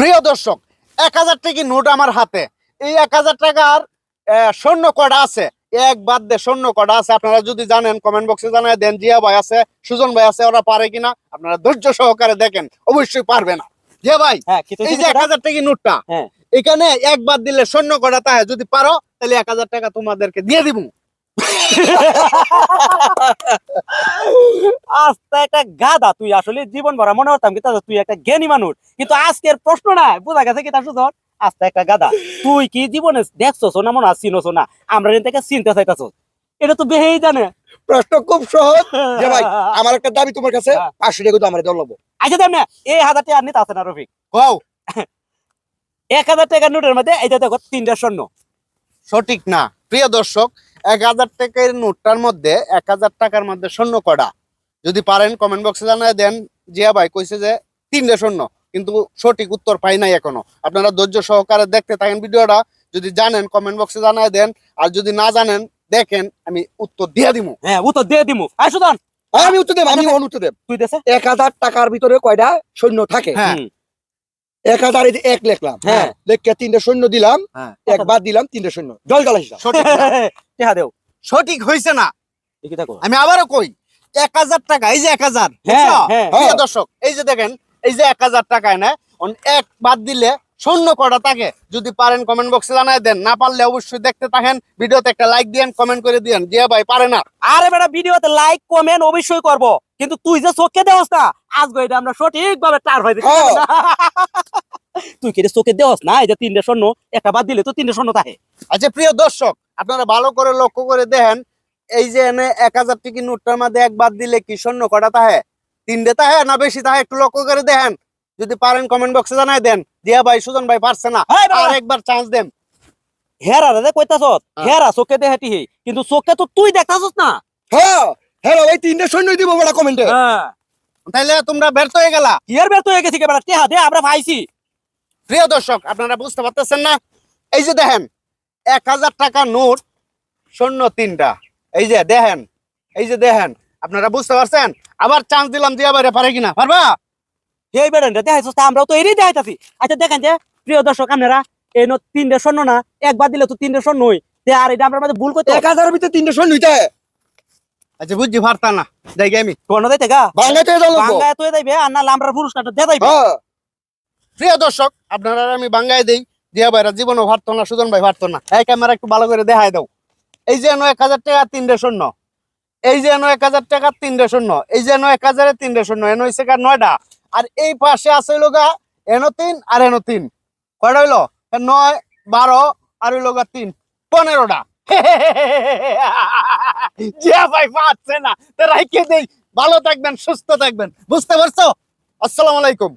প্রিয় দর্শক এক হাজার টাকি নোট আমার হাতে। এই এক হাজার টাকার স্বর্ণ কটা আছে? এক বাদ দে স্বর্ণ কটা আছে? আপনারা যদি জানেন কমেন্ট বক্সে জানায় দেন জিয়া ভাই আছে সুজন ভাই আছে ওরা পারে কিনা আপনারা ধৈর্য সহকারে দেখেন অবশ্যই পারবে না। জিয়া ভাই হ্যাঁ এই যে এক হাজার টাকি নোটটা হ্যাঁ। এখানে এক বাদ দিলে স্বর্ণ কটা তাহে? যদি পারো তাহলে এক হাজার টাকা তোমাদেরকে দিয়ে দিব। আস্তে একটা গাদা তুই আসলে জীবন ভরা মনে হতাম কিন্তু তুই একটা জ্ঞানী মানুষ। কিন্তু আজকের প্রশ্ন না বোঝা গেছে কি তার সুধর আস্তে একটা গাদা তুই কি জীবনে দেখছস না মনে হয় চিনছ না? আমরা এখান থেকে চিনতে চাইতেছ এটা তো বেহেই জানে। প্রশ্ন খুব সহজ। যে ভাই আমার একটা দাবি তোমার কাছে হ্যাঁ। পাঁচশো টাকা তো আমার দলবো আচ্ছা দেখ না এই হাজার টাকা নিতে আছে না রফিক। কও। এক হাজার টাকার নোটের মধ্যে এইটা দেখো তিনটা স্বর্ণ। সঠিক না। প্রিয় দর্শক এক হাজার টাকার নোটটার মধ্যে এক হাজার টাকার মধ্যে স্বর্ণ কটা যদি পারেন কমেন্ট বক্সে জানায় দেন। জিয়া ভাই কইছে যে তিনটে স্বর্ণ কিন্তু সঠিক উত্তর পাই নাই এখনও। আপনারা ধৈর্য সহকারে দেখতে থাকেন ভিডিওটা। যদি জানেন কমেন্ট বক্সে জানায় দেন। আর যদি না জানেন দেখেন আমি উত্তর দিয়ে দিব হ্যাঁ উত্তর দিয়ে দিমু। আয় সুধন হ্যাঁ, আমি উত্তর দেব আমি উত্তর দেব। তুই দেশে এক হাজার টাকার ভিতরে কয়টা সৈন্য থাকে? হ্যাঁ। এক হাজার এক লিখলাম হ্যাঁ। লেখকে তিনটে সৈন্য দিলাম হ্যাঁ। এক বাদ দিলাম তিনটে সৈন্য জল গালা হিসাব সঠিক। দেও। সঠিক হয়েছে না। আমি আবারও কই এক হাজার টাকা এই যে এক হাজার হ্যাঁ হ্যাঁ প্রিয় দর্শক এই যে দেখেন এই যে এক হাজার টাকায় অন এক বাদ দিলে শূন্য কটা থাকে? যদি পারেন কমেন্ট বক্সে জানায় দেন না পারলে অবশ্যই দেখতে থাকেন ভিডিওতে একটা লাইক দিয়েন কমেন্ট করে দিয়েন জিয়া ভাই পারে না। আরে বেটা ভিডিওতে লাইক কমেন্ট অবশ্যই করব কিন্তু তুই যে চোখে দেওস না আজকে এটা আমরা সঠিক ভাবে টার হয়ে হ্যাঁ। তুই কি রে চোখে দেওস না এই যে তিনটে স্বর্ণ একটা বাদ দিলে তো তিনটে স্বর্ণ থাকে। আচ্ছা প্রিয় দর্শক আপনারা ভালো করে লক্ষ্য করে দেখেন এই যে এনে এক হাজার টিকি নোটটার মধ্যে এক বাদ দিলে কি শূন্য কটা তাহে? তিনটে তাহে না বেশি তাহে? একটু লক্ষ্য করে দেখেন। যদি পারেন কমেন্ট বক্সে জানাই দেন। জিয়া ভাই সুজন ভাই পারছে না। আর একবার চান্স দেন। হেরা রে কইতাছ হ্যাঁ। হেরা চোখে দেখাটি হে কিন্তু চোখে তো তুই দেখতাছস না। হ্যাঁ হ্যাঁ ভাই তিনটে সৈন্য দিব বড় কমেন্টে হ্যাঁ। তাইলে তোমরা ব্যর্থ হয়ে গেলা। কি এর বের তো হয়ে গেছি কে টেহা দে আমরা পাইছি প্রিয় দর্শক আপনারা বুঝতে পারতেছেন না? এই যে দেখেন এক হাজার টাকা নোট শূন্য তিনটা। এই যে দেখেন এই যে দেখেন আপনারা বুঝতে পারছেন? আবার চান্স দিলাম দিয়া বাইরে পারে কিনা। পারবা? এই বেড়ানটা দেখাইছস আমরাও তো এরই দেখাইতাছি। আচ্ছা দেখেন যে প্রিয় দর্শক আপনারা এই নো তিনটে স্বর্ণ না একবার দিলে তো তিনটে হই তে আর এটা আমরা ভুল করতে এক হাজারের ভিতরে তিনটে হইতে। আচ্ছা বুঝছি পারতা না। যাই আমি। কোন দেই থেকে বাংলাতে দলবো বাংলায় তুই যাইবে আর না আমরা পুরস্কারটা দিয়ে যাইবে হ্যাঁ। প্রিয় দর্শক আপনারা আমি বাঙ্গাই দেই দিয়া ভাইরা জীবনও পারতো না সুজন ভাই পারতো না। এই ক্যামেরা একটু ভালো করে দেখাই দাও। এই যে এক হাজার টাকা, তিনটে শূন্য। এই যে এক হাজার টাকা, তিনটে শূন্য। এই যে এক হাজারে তিনটে শূন্য, এনো কার নয়টা। আর এই পাশে আছে গা এনো তিন আর এনো তিন। কয়টা হইল? নয়, বারো, আর হইল তিন। পনেরোটা। রাইকে ভালো থাকবেন, সুস্থ থাকবেন। বুঝতে পারছ? আসসালামু আলাইকুম।